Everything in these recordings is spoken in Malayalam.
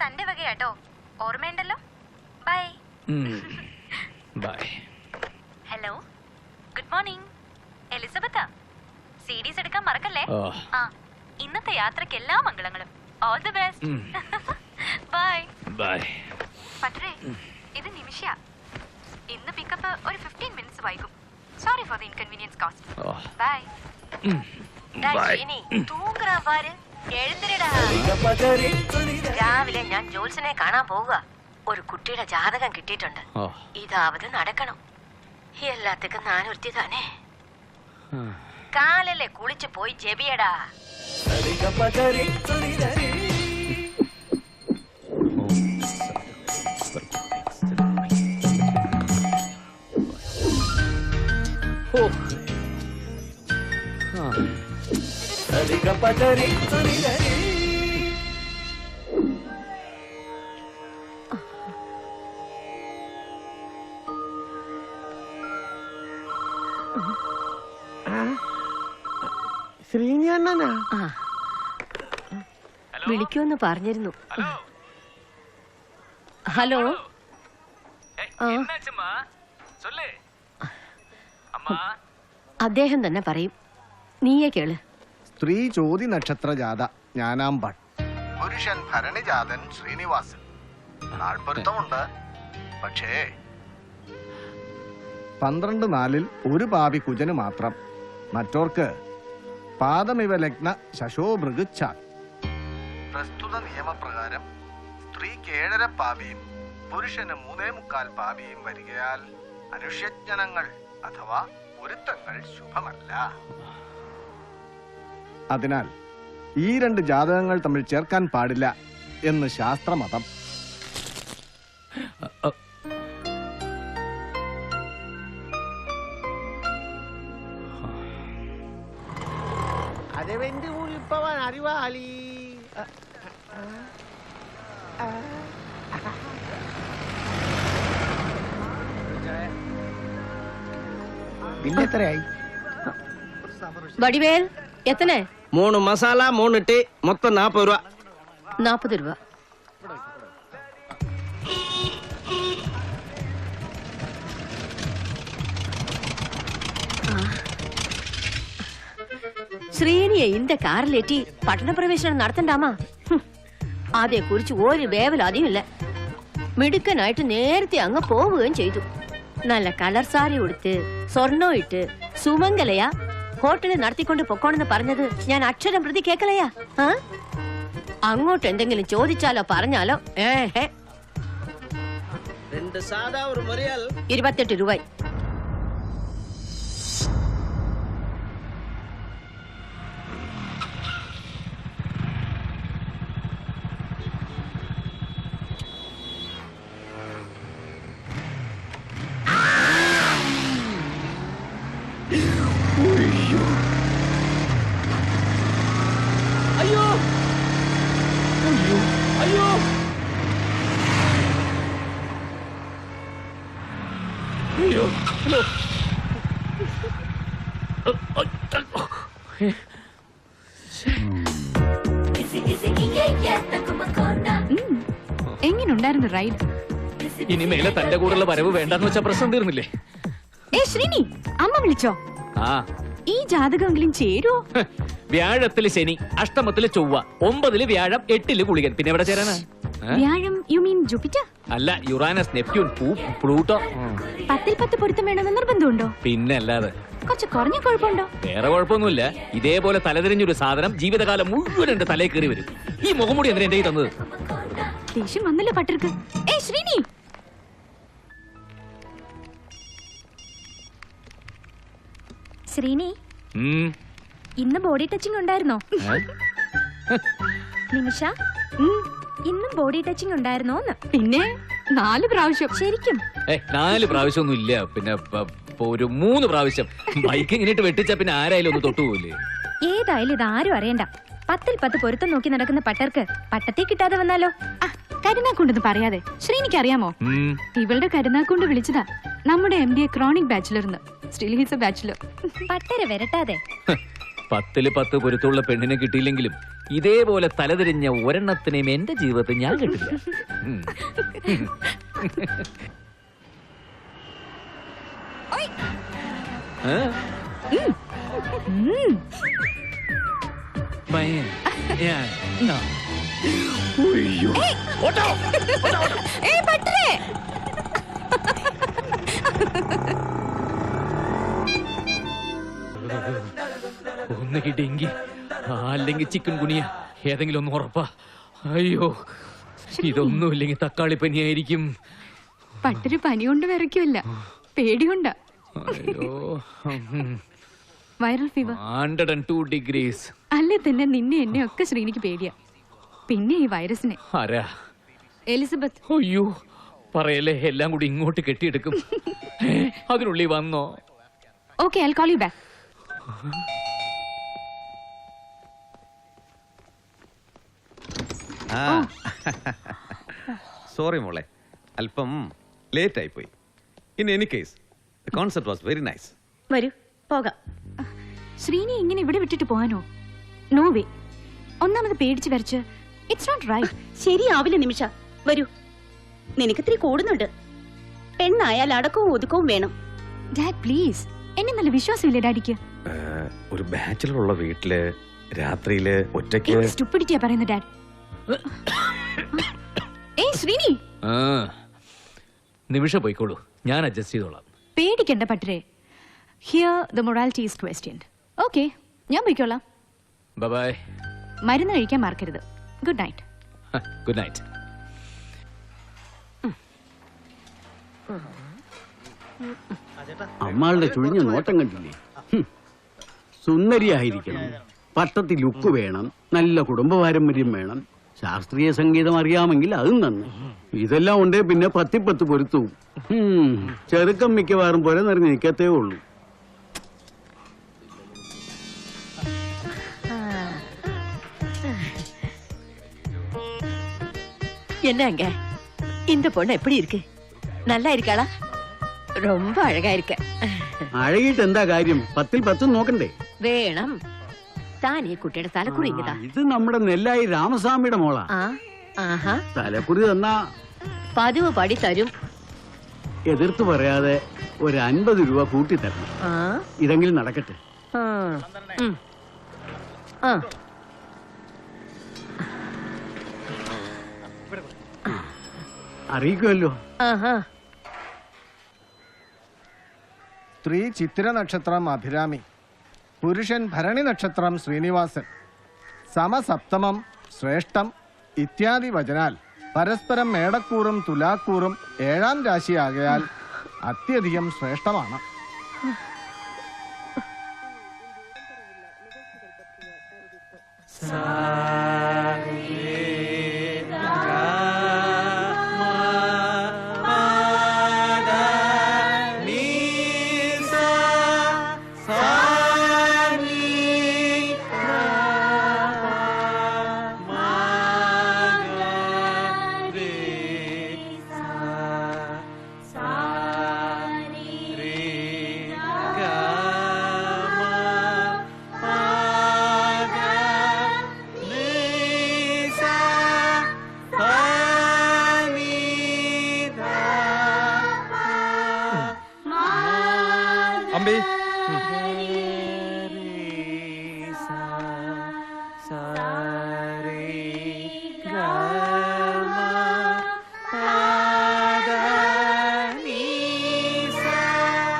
തന്റെ വകയാട്ടോ. ഓർമ്മയുണ്ടല്ലോ? Bye bye hello good morning എലിസബത്താ CDs എടുക്കാൻ മറക്കല്ലേ? ആ ഇന്നത്തെ യാത്രയ്ക്ക് എല്ലാ മംഗളങ്ങളും. All the best. Bye bye പട്ടരേ ഇത് നിമിഷ. ഇന്ന് പിക്കപ്പ് ഒരു ഫിഫ്റ്റീൻ മിനിറ്റ്സ് വൈകും. Sorry for the inconvenience caused bye bye തൂങ്ങറാ പാര് രാവിലെ ഞാൻ ജോൽസിനെ കാണാൻ പോവുക. ഒരു കുട്ടിയുടെ ജാതകം കിട്ടിയിട്ടുണ്ട്. ഇതാവത് നടക്കണം. എല്ലാത്തേക്കും നാനൊരുത്തി തന്നെ കാലല്ലേ കുളിച്ചു പോയി ചെവിയടാ ശ്രീനി അണ്ണനാ വിളിക്കുമെന്ന് പറഞ്ഞിരുന്നു. ഹലോ. അദ്ദേഹം തന്നെ പറയും. നീയേ കേൾ. സ്ത്രീ ചോതി നക്ഷത്ര ജാത ഞാനാമ്പൻ പുരുഷൻ ഭരണിജാതൻ ശ്രീനിവാസൻ. നാൾപ്പൊരുത്തമുണ്ട് പക്ഷേ പന്ത്രണ്ട് നാലിൽ ഒരു പാവി കുജന് മാത്രം. മറ്റോർക്ക് പാദമിവ ലഗ്ന ശശോഭൃഗുച്ഛ പ്രസ്തുത നിയമപ്രകാരം സ്ത്രീക്ക് ഏഴര പാപിയും പുരുഷന് മൂന്നേ മുക്കാൽ പാപിയും വരികയാൽ അനുഷ്യജ്ഞനങ്ങൾ അഥവാ പൊരുത്തങ്ങൾ ശുഭമല്ല. അതിനാൽ ഈ രണ്ട് ജാതകങ്ങൾ തമ്മിൽ ചേർക്കാൻ പാടില്ല എന്ന് ശാസ്ത്രമതം. അരവിന്ദ് ഉൾപ്പവൻ അറിവാളി ബില്ലെത്രയായി വടിവേൽ എത്തനെ மூணு மசாலா மூணு டீ மொத்தம் நாற்பது ரூபா നാപ്പത് രൂപ ആ. ശ്രീനിയെ இந்த കാറിലേറ്റി പട്ടണപ്രവേശനം നടത്തണ്ടാമാ ഹും. അതേക്കുറിച്ച് ഒരു വേവലാതിയും ഇല്ല മിടുക്കനായിട്ട് നേരത്തെ അങ്ങ് പോവുകയും ചെയ്തു നല്ല കളർ സാരി ഉടുത്ത് സ്വർണ്ണം ഇട്ട് സുമംഗലയാ ഹോട്ടലിൽ നടത്തിക്കൊണ്ട് പൊക്കോണെന്ന് പറഞ്ഞത് ഞാൻ അക്ഷരം പ്രതി കേക്കലയാ. ആ? അങ്ങോട്ട് എന്തെങ്കിലും ചോദിച്ചാലോ പറഞ്ഞാലോ? ഏഹ് രണ്ട് സാധാ ഒരു മറിയാൽ ഇരുപത്തെട്ട് രൂപ അയ്യോ ഹലോ എങ്ങനുണ്ടായിരുന്നു റൈഡ് ഇനി മേലെ തന്റെ കൂടെയുള്ള വരവ് വേണ്ടെന്ന് വെച്ച പ്രശ്നം തീർന്നില്ലേ? ഏ ശ്രീനി അമ്മ വിളിച്ചോ? ആ. ഈ ജാതകമെങ്കിലും ചേരുവോ. വ്യാഴത്തിൽ ശനി അഷ്ടമത്തിൽ ചൊവ്വ ഒമ്പതിൽ വ്യാഴം എട്ടിൽ കുളികൻ പിന്നെ എവിടെ ചേരാനാ? വ്യാഴം യു മീൻ ജൂപ്പിറ്റർ? അല്ല യുറാനസ് നെപ്റ്റ്യൂൺ പ്ലൂട്ടോ. പത്തിൽ പത്ത് പൊരുത്തം വേണമെന്ന് നിർബന്ധമുണ്ടോ? പിന്നെ അല്ലാതെ. കുറച്ച് കുറഞ്ഞ കുഴപ്പമുണ്ടോ? വേറെ കുഴപ്പമൊന്നുമില്ല. ഇതേപോലെ തലതിരിഞ്ഞൊരു സാധനം ജീവിതകാലം മുഴുവൻ എന്റെ തലയിൽ കയറി വരും. ഈ മുഖംമൂടി എന്തിനാ എന്റെ തന്നത്? ദേഷ്യം വന്നല്ലോ പട്ടിർക്ക്. ഏ ശ്രീനി! ശ്രീനി ഇന്ന് ബോഡി ടച്ചിങ് ഉണ്ടായിരുന്നോ? നിമിഷ. ഇന്നും ബോഡി ടച്ചിങ് ഉണ്ടായിരുന്നോന്ന്. പിന്നെ നാല് പ്രാവശ്യം. ശരിക്കും. നാല് പ്രാവശ്യം ഒന്നും ഇല്ല. പിന്നെ ഒരു മൂന്ന് പ്രാവശ്യം. ബൈക്ക് ഇങ്ങനെ വെട്ടിച്ച പിന്നെ ആരായാലും ഒന്ന് തൊട്ടുപോയില്ലേ ഏതായാലും ഇത് ആരും അറിയണ്ട. പത്തിൽ പത്ത് പൊരുത്തം നോക്കി നടക്കുന്ന പട്ടർക്ക് പട്ടത്തെ കിട്ടാതെ വന്നാലോ? കരുനാക്കുണ്ടെന്ന് പറയാതെ. ശ്രീനിക്ക് അറിയാമോ? ഇവളുടെ കരുനാക്കൊണ്ട് വിളിച്ചതാ. നമ്മുടെ എം ബി എ ക്രോണിക് ബാച്ചിലർന്ന് സ്റ്റിൽ ഹീസ് എ ബാച്ചിലർ പട്ടര വരട്ടാതെ. പത്തിൽ പത്ത് പൊരുത്തുള്ള പെണ്ണിനെ കിട്ടിയില്ലെങ്കിലും ഇതേപോലെ തലതിരിഞ്ഞ ഒരെണ്ണത്തിനെയും എന്റെ ജീവിതത്തിൽ ഞാൻ കിട്ടില്ല ഒന്ന് കിട്ടിയെങ്കി അല്ലെങ്കിൽ ചിക്കൻ കുനിയ ഏതെങ്കിലും ഒന്ന് ഉറപ്പാ. അയ്യോ ഇതൊന്നും ഇല്ലെങ്കിൽ തക്കാളി പനിയായിരിക്കും. പട്ടര് പനി കൊണ്ട് വരയ്ക്കുമല്ല പേടികൊണ്ടാ. അയ്യോ viral fever hundred and two degrees അല്ലേ തന്നെ നിന്നെ എന്നെ ഒക്കെ ശ്രീനിക്ക് പേടിയാ. പിന്നെ ഈ വൈറസിനെ. ആരാ? എലിസബത്ത്. അയ്യോ പറയല്ലേ എല്ലാം കൂടി ഇങ്ങോട്ട് കെട്ടിയെടുക്കും. അതിനുള്ളിൽ വന്നോ? Okay I call you back sorry മോളെ. അല്പം ലേറ്റ് ആയി പോയി in any case the concept was very nice വരൂ പോകാം. ശ്രീനി ഇങ്ങനെ ഇവിടെ വിട്ടിട്ട് പോകാനോ? നോ വേ ഒന്നാമത് പേടിച്ച് വരച്ച് ഇറ്റ്സ് നോട്ട് റൈറ്റ് ശരിയാവില്ല നിമിഷ. വരൂ. നിനക്കിത്തിരി കൂടുന്നുണ്ട്. പെണ്ണായാൽ അടക്കവും ഒതുക്കവും വേണം. ഡാഡ് പ്ലീസ് എന്നെ നല്ല വിശ്വാസമില്ലേ ഡാഡിക്ക്? ഒരു ബാച്ചിലർ ഉള്ള വീട്ടിൽ രാത്രിയിൽ ഒറ്റയ്ക്ക് സ്റ്റുപ്പിഡിറ്റിയാ പറയുന്നത് ഡാഡ് ഏയ് ശ്രീനി. ആ നിമിഷ പോയിക്കോളൂ. ഞാൻ അഡ്ജസ്റ്റ് ചെയ്തോളാം. പേടിക്കണ്ട പട്ടരെ here the morality is question okay ഞാൻ പോയിക്കോളാം. ബൈ മരുന്ന് കഴിക്കാൻ മറക്കരുത്. ഗുഡ് നൈറ്റ് ഗുഡ് നൈറ്റ് അമ്മാളുടെ ചുഴിഞ്ഞ നോട്ടം കണ്ടില്ലേ. സുന്ദരിയായിരിക്കണം. പട്ടത്തിൽ ലുക്ക് വേണം. നല്ല കുടുംബ പാരമ്പര്യം വേണം. ശാസ്ത്രീയ സംഗീതം അറിയാമെങ്കിൽ അതും നന്ന് ഇതെല്ലാം ഉണ്ടേ പിന്നെ പത്തിപ്പത്ത് പൊരുത്തവും ഹും. ചെറുക്കം മിക്കവാറും പുര നിറഞ്ഞ് നിൽക്കത്തേ ഉള്ളൂ என்னங்க இந்த பொண்ணு எப்படி இருக்கு நல்லா இருக்காளா ரொம்ப அழகா இருக்க അഴകിട്ട് എന്താ കാര്യം പത്തിൽ പത്തും നോക്കണ്ടേ താനേ കുട്ടിയുടെ തലക്കുറി ഇങ്ങതാ ഇത് നമ്മുടെ നെല്ലായി രാമസ്വാമിയുടെ മോളാ. ആ ആഹാ. തലക്കുറി തന്നാ പതിവ് പടി തരും. എതിർത്ത് പറയാതെ ഒരു അൻപത് രൂപ കൂട്ടി തരണം. ആ. ഇതെങ്കിലും നടക്കട്ടെ. ആ. ഉം. ആ. അറിയിക്കുമല്ലോ. ആഹാ. സ്ത്രീ ചിത്തിര നക്ഷത്രം അഭിരാമി. പുരുഷൻ ഭരണി നക്ഷത്രം ശ്രീനിവാസൻ. സമസപ്തമം ശ്രേഷ്ഠം ഇത്യാദി വചനാൽ പരസ്പരം മേടക്കൂറും തുലാക്കൂറും ഏഴാം രാശിയാകയാൽ അത്യധികം ശ്രേഷ്ഠമാണ്.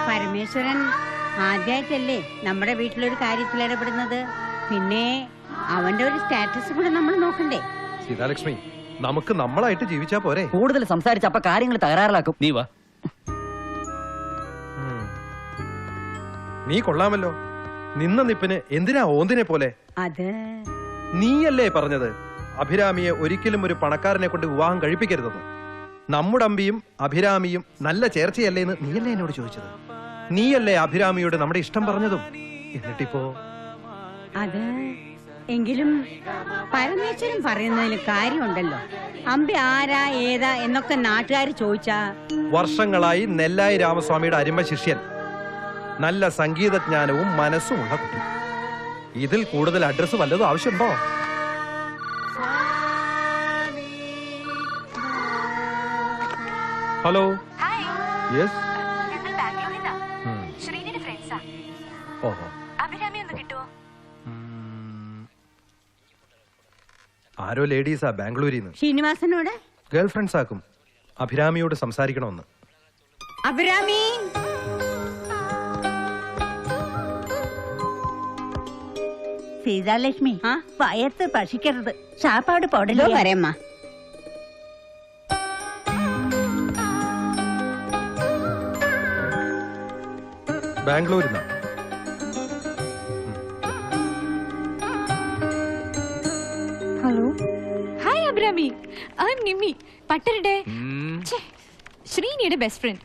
പരമേശ്വരൻ ആദ്യമായിട്ടല്ലേ നമ്മുടെ വീട്ടിലൊരു കാര്യത്തിൽ ഇടപെടുന്നത്. പിന്നെ അവന്റെ ഒരു സ്റ്റാറ്റസ് കൂടെ നമ്മൾ നോക്കണ്ടേ. സീതാലക്ഷ്മി നമുക്ക് നമ്മളായിട്ട് ജീവിച്ചാ പോരെ. കൂടുതൽ സംസാരിച്ച അപ്പൊ കാര്യങ്ങൾ തകരാറിലാക്കും. നീ വാ. നീ കൊള്ളാമല്ലോ. നിന്ന നിപ്പിന് എന്തിനാ ഓന്തിനെ പോലെ? അത് നീയല്ലേ പറഞ്ഞത്? അഭിരാമിയെ ഒരിക്കലും ഒരു പണക്കാരനെ കൊണ്ട് വിവാഹം കഴിപ്പിക്കരുതെന്ന്. നമ്മുടെ അമ്പിയും അഭിരാമിയും നല്ല ചേർച്ചയല്ലേ എന്ന് നീയല്ലേ എന്നോട് ചോദിച്ചത്? നീയല്ലേ അഭിരാമിയോട് നമ്മുടെ ഇഷ്ടം പറഞ്ഞതും? എന്നിട്ടിപ്പോ? അത് എങ്കിലും പരമേശ്വരൻ പറയുന്നതിൽ കാര്യമുണ്ടല്ലോ. അമ്പി ആരാ ഏതാ എന്നൊക്കെ നാട്ടുകാർ ചോദിച്ചാ വർഷങ്ങളായി നെല്ലായി രാമസ്വാമിയുടെ അരിമ ശിഷ്യൻ. നല്ല സംഗീതജ്ഞാനവും മനസ്സും ഉള്ള കുട്ടി. ഇതിൽ കൂടുതൽ അഡ്രസ് വല്ലതും ആവശ്യമുണ്ടോ? ഹലോ യെസ് ഓഹോ. ആരോ ലേഡീസാ ബാംഗ്ലൂരിന്ന്. ശ്രീനിവാസനോട്? ഗേൾഫ്രണ്ട്സ് ആക്കും. അഭിരാമിയോട് സംസാരിക്കണമെന്ന്. അഭിരാമി! സീതാലക്ഷ്മി ആ? വയത്ത് പശിക്കരുത് സാപ്പാട് പൊടലോ വരേമ്മ ബാംഗ്ലൂരിൽ hello? Hi Abhirami. I am Nimmi. പട്ടരുടെ. ശ്രീനിയുടെ best friend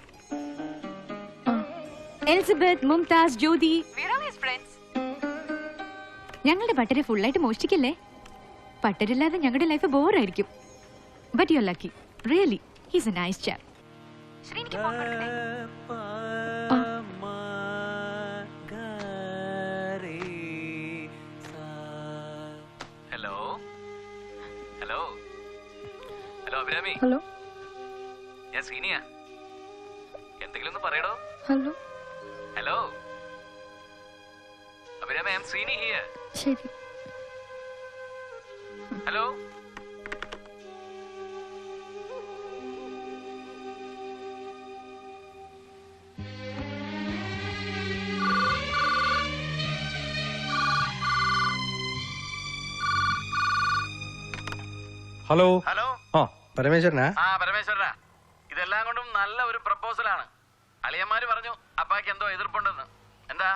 Elizabeth Mumtaz Jyothi. ഞങ്ങളുടെ പട്ടരെ ഫുള്ളായിട്ട് മോഷ്ടിക്കല്ലേ? പട്ടരില്ലാതെ ഞങ്ങളുടെ life ബോറായിരിക്കും. But you lucky really he's a nice char hello hello hello Abhirami. Hello ഞാൻ സീനിയ എന്തെങ്കിലും ഒന്ന് പറയടോ? Hello hello Abhirami I am Seeni here ശരി. ഹലോ? ഹലോ. ഹലോ? ആ പരമേശ്വരനാ? ആ പരമേശ്വരനാ. ഇതെല്ലാം കൊണ്ടും നല്ല ഒരു പ്രപ്പോസലാണ്. അളിയന്മാര് പറഞ്ഞു അപ്പാക്ക് എന്തോ എതിർപ്പുണ്ടെന്ന്. എന്താ?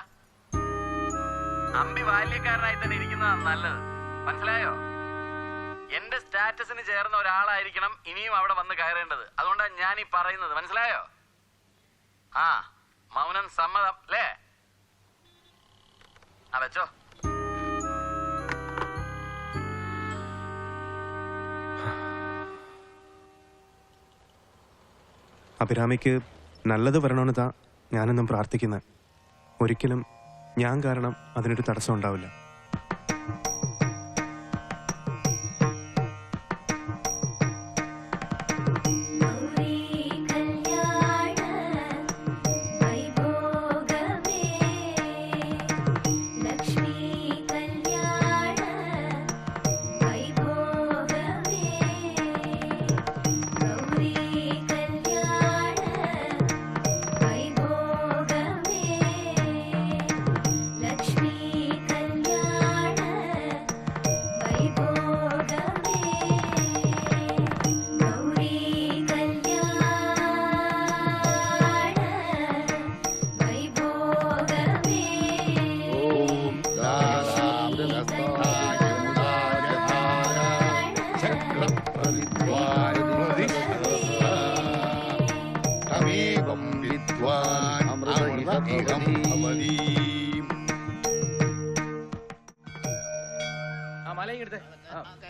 അമ്പി ബാല്യക്കാരനായി തന്നെ ഇരിക്കുന്നതാണ് നല്ലത്. മനസ്സിലായോ? എന്റെ സ്റ്റാറ്റസിന് ചേർന്ന ഒരാളായിരിക്കണം ഇനിയും അവിടെ വന്ന് കയറേണ്ടത്. അതുകൊണ്ടാണ് ഞാൻ ഈ പറയുന്നത്. മനസ്സിലായോ? ആ മൗനം സമ്മതം അല്ലേ ആ വെച്ചോ. അഭിരാമിക്ക് നല്ലത് വരണമെന്ന് താ ഞാനെന്നും പ്രാർത്ഥിക്കുന്നത് ഒരിക്കലും ഞാൻ കാരണം അതിനൊരു തടസ്സം ഉണ്ടാവില്ല.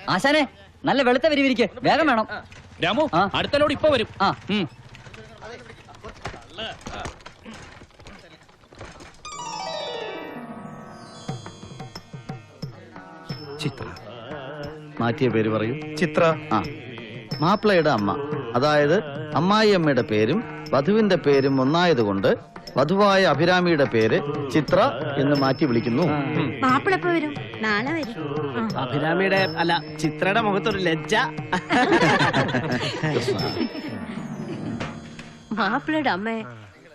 ആശാനെ നല്ല വെളുത്ത വിരിവിരിക്ക്. വേഗം വേണം. രാമു അടുത്ത ലോഡ് ഇപ്പൊ വരും. ആ ചിത്ര. മാറ്റിയ പേര് പറയും. ചിത്ര. ആ. മാപ്പിളയുടെ അമ്മ. അതായത് അമ്മായി അമ്മയുടെ പേരും വധുവിന്റെ പേരും ഒന്നായതുകൊണ്ട് വധുവായ അഭിരാമിയുടെ പേര് ചിത്ര എന്ന് മാറ്റി വിളിക്കുന്നു. മാപ്പിളപ്പ വരും? നാളെ വരും. അഭിരാമിയുടെ അല്ല ചിത്രയുടെ മുഖത്തൊരു ലജ്ജ. മാപ്പിളയുടെ അമ്മ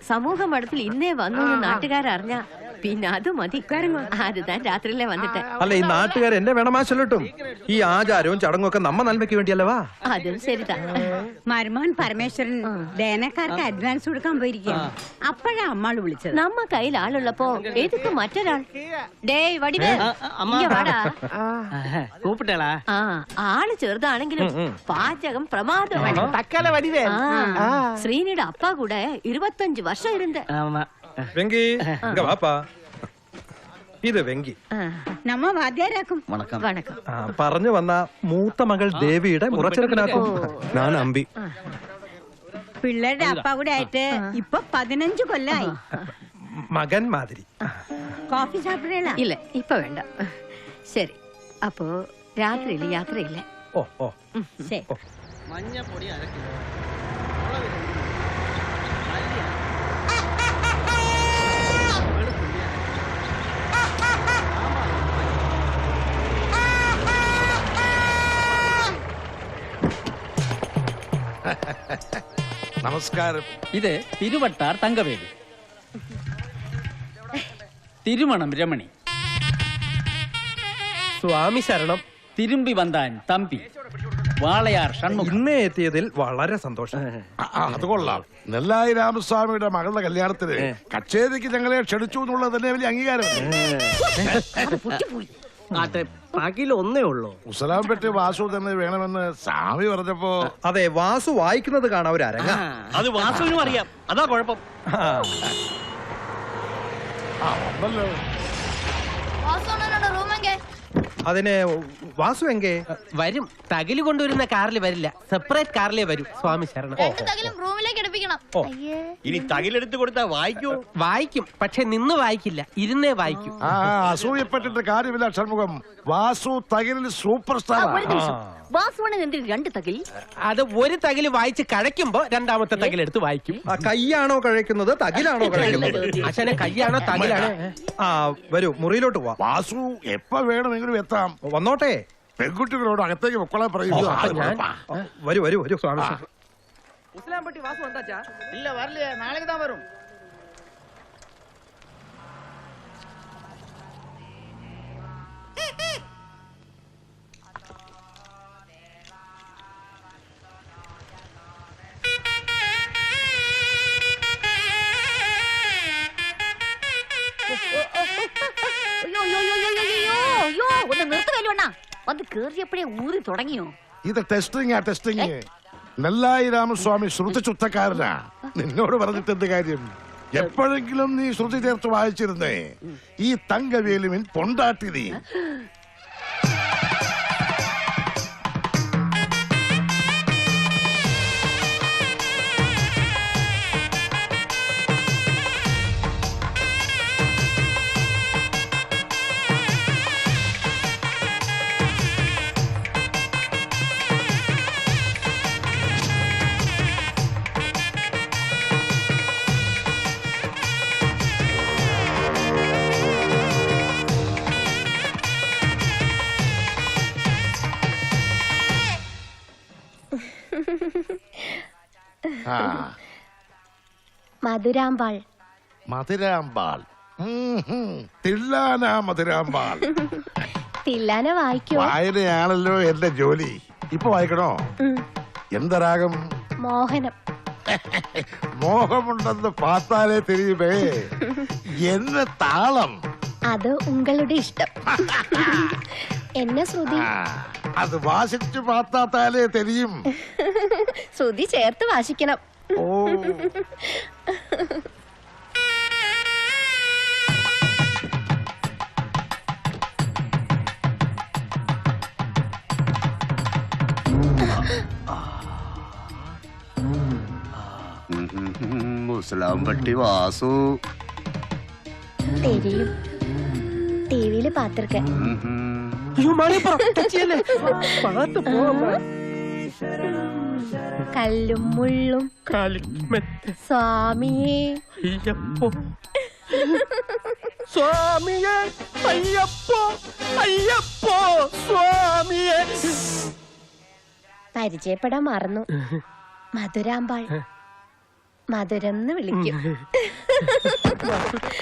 സമൂഹ മഠത്തിൽ ഇന്നേ വന്നു നാട്ടുകാരറിഞ്ഞ പിന്നെ അത് മതി. അത് താൻ രാത്രിയിലെ വന്നിട്ട്. അല്ല ഈ നാട്ടുകാർ എന്നെ വേണമാശല്ലോട്ടും ഈ ആചാരവും ചടങ്ങും ഒക്കെ നമ്മ നന്മയ്ക്ക് വേണ്ടിയല്ലവാ അതും ശരിതാ. മരുമോൻ പരമേശ്വരൻ ദേനക്കാർക്ക് അഡ്വാൻസ് കൊടുക്കാൻ പോയിരിക്കും അപ്പോഴാ അമ്മാൾ വിളിച്ചത്. നമ്മ കയ്യിൽ ആളുള്ളപ്പോ ഏതൊക്കെ മറ്റൊരാൾ? ഡേ. കൂപ്പിട്ടേളാ. ആൾ ചെറുതാണെങ്കിലും പാചകം പ്രമാദമാണ്. ശ്രീനിയുടെ അപ്പ കൂടെ ഇരുപത്തഞ്ചു വർഷം ഇരുந்த വെങ്കി ഇങ്ങ വാപ്പാ ഇത് വെങ്കി. നമ്മ വാദ്യാരാക്കും. വണക്കം. വണക്കം. പറഞ്ഞു വന്ന മൂത്ത മകൾ ദേവിയുടെ മുറച്ചെറുക്കനാക്കും ഞാൻ അമ്പി. പിള്ളേരുടെ അപ്പ കൂടെ ആയിട്ട് ഇപ്പൊ പതിനഞ്ച് കൊല്ലായി. മകൻ മാതിരി. കോഫി സാപ്പിടേല? ഇല്ല ഇപ്പൊ വേണ്ട. ശരി. അപ്പോ രാത്രിയിൽ യാത്രയില്ല. ഓ ഓ. ശരി. മഞ്ഞപ്പൊടി അര കിലോ നമസ്കാരം. ഇത് തിരുവട്ടാർ തങ്കവേലി. തിരുമണം രമണി. സ്വാമി ശരണം. തിരുമ്പി വന്താൻ തമ്പി. വാളയാർ ഷൺമുഖം. ഇന്നേ എത്തിയതിൽ വളരെ സന്തോഷം. ആ, ആ, അത് കൊള്ളാം. നെല്ലായി രാമസ്വാമിയുടെ മകളുടെ കല്യാണത്തിന് കച്ചേരിക്ക് ഞങ്ങളെ ക്ഷണിച്ചു എന്നുള്ളത് തന്നെ വലിയ അംഗീകാരം ബാക്കിയിൽ ഒന്നേ ഉള്ളൂ. ഉസലാംപെട്ടി വാസു തന്നെ വേണമെന്ന് സ്വാമി പറഞ്ഞപ്പോ അതെ വാസു വായിക്കുന്നത് കാണാൻ ഒരു അരങ്ങ. അത് വാസുവിനും അറിയാം. അതാ കുഴപ്പം. വന്നല്ലോ അതിന് വാസു എങ്കേ? വരും. തകിൽ കൊണ്ടുവരുന്ന കാറിൽ വരില്ല. സെപ്പറേറ്റ് കാറിലേ വരും. സ്വാമി ശരണം. റൂമിലേക്ക് എടുപ്പിക്കണം. ഇനി തകിലെടുത്ത് കൊടുത്താ വായിക്കൂ. വായിക്കും. പക്ഷെ നിന്ന് വായിക്കില്ല. ഇരുന്നേ വായിക്കും. ആ അസൂയപ്പെട്ടിട്ട് കാര്യമില്ല ഷൺമുഖം. വാസു തകലിൽ സൂപ്പർ സ്റ്റാർ രണ്ട് തകിൽ. അത് ഒരു തകിൽ വായിച്ച് കഴയ്ക്കുമ്പോ രണ്ടാമത്തെ തകിലെടുത്ത് വായിക്കും. ആ, കൈയാണോ കഴിക്കുന്നത് തകിലാണോ കഴിക്കുന്നത് അച്ഛനെ കയ്യാണോ തകിലാണോ? ആ വരൂ. മുറിയിലോട്ട് പോവാ. വാസു എപ്പോ വേണമെങ്കിലും എത്താം വന്നോട്ടെ. പെൺകുട്ടികളോട് അകത്തേക്ക് പൊക്കളാൻ പറയൂ വരൂ വരൂ വരൂ സ്വാമി. വന്നാച്ചാ ഇല്ല വരല്ലേ നാളെ താൻ വരും. അയ്യോ കേറിയപ്പോഴേ ഊറി തുടങ്ങിയോ? ഇത് ടെസ്റ്റിംഗ് ആ ടെസ്റ്റിംഗ് നെല്ലായി രാമസ്വാമി ശ്രുതി ചുത്തക്കാരനാ നിന്നോട് പറഞ്ഞിട്ട് എന്ത് കാര്യം? എപ്പോഴെങ്കിലും നീ ശ്രുതി ചേർത്ത് വായിച്ചിരുന്നേ. ഈ തങ്കവേലുവിൻ പൊണ്ടാട്ടി നീ മധുരാമ്പാൾ. മധുരാമ്പാൾ. തില്ലാന മധുരാമ്പാൾ. തില്ലാന വായിക്കോ? വായനയാണല്ലോ എന്റെ ജോലി. ഇപ്പൊ വായിക്കണോ? എന്താ രാഗം മോഹനം. മോഹമുണ്ടെന്ന് പാത്താലേ തെരിയുമേ. എന്ന താളം. അത് ഉങ്ങളുടെ ഇഷ്ടം. എന്നെ ശ്രുതി. അത് വാശിച്ചു പാത്താത്താലേ തെരിയും. ശ്രുതി ചേർത്ത് വാശിക്കണം. ముసలాం బట్టి వాసు. టీవీలు టీవీలు పాత్రకాయ. అయ్యో మాడే పాత పోమ్మా കല്ലും മുള്ളും. സ്വാമിയേ. അയ്യപ്പോ. സ്വാമിയെ അയ്യപ്പോ അയ്യപ്പോ സ്വാമിയെ. പരിചയപ്പെടാൻ മറന്നു. മധുരാമ്പാൾ. മധുരം എന്ന് വിളിക്കും.